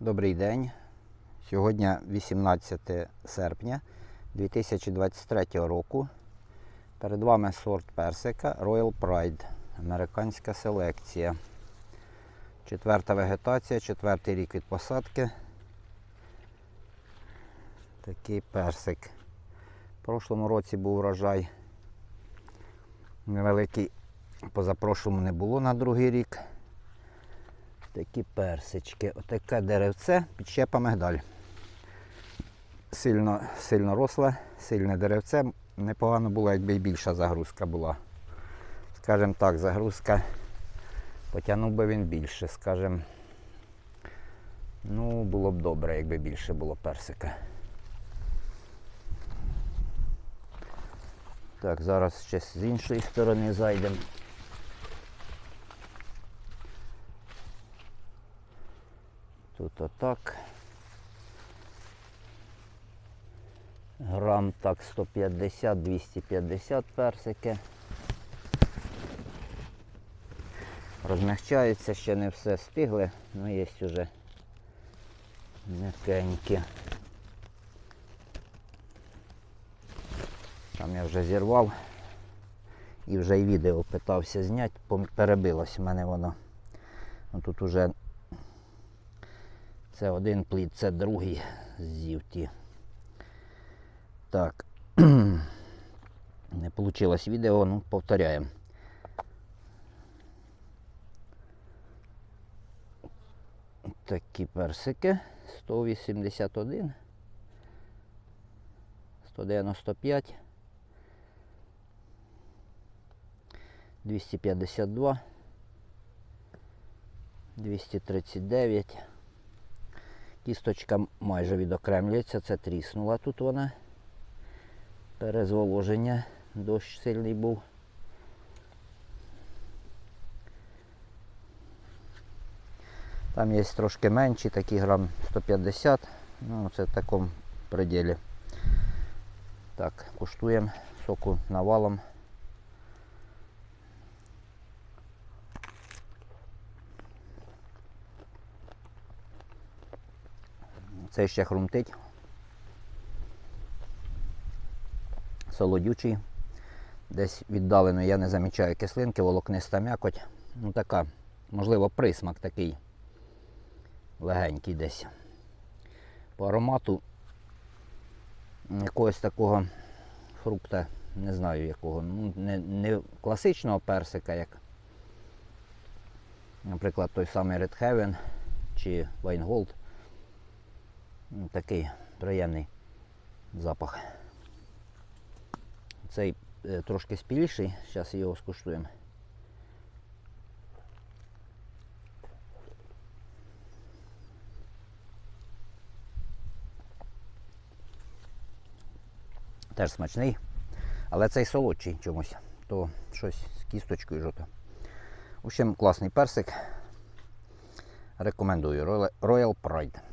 Добрий день. Сьогодні 18 серпня 2023 року. Перед вами сорт персика Royal Pride. Американська селекція. Четверта вегетація, четвертий рік від посадки. Такий персик. В прошлому році був урожай невеликий, позапрошлому не було на другий рік. Такі персички. Отаке деревце, підщепа мигдаль. Сильно, сильно росле, сильне деревце. Непогано було, якби й більша загрузка була. Скажем так, загрузка потягнув би він більше, скажем. Ну, було б добре, якби більше було персика. Так, зараз ще з іншої сторони зайдемо. Тут отак. Грам так 150-250 персики. Розмягчаються, ще не все стигли, але є вже м'якенькі. Там я вже зірвав і вже й відео питався зняти, перебилось в мене воно. Ну, Тут уже це один плід, це другий з'їв ті. Так. Не вийшло відео, ну повторяємо. Такі персики. 181. 195. 252. 239. Кісточка майже відокремлюється, це тріснула тут вона. Перезволоження, дощ сильний був. Там є трошки менші, такі грам 150, ну це в такому пределі. Так, куштуємо соку навалом. Це ще хрумтить. Солодючий. Десь віддалено я не замічаю кислинки, волокниста м'якоть. Ну така, можливо, присмак такий легенький десь. По аромату якогось такого фрукта, не знаю якого. Ну, не, не класичного персика, як, наприклад, той самий Red Heaven чи Weingold. Такий приємний запах. Цей е, трошки спіліший, зараз його скуштуємо. Теж смачний, але цей солодший чомусь, то щось з кісточкою жовто. В общем, класний персик. Рекомендую Royal Pride.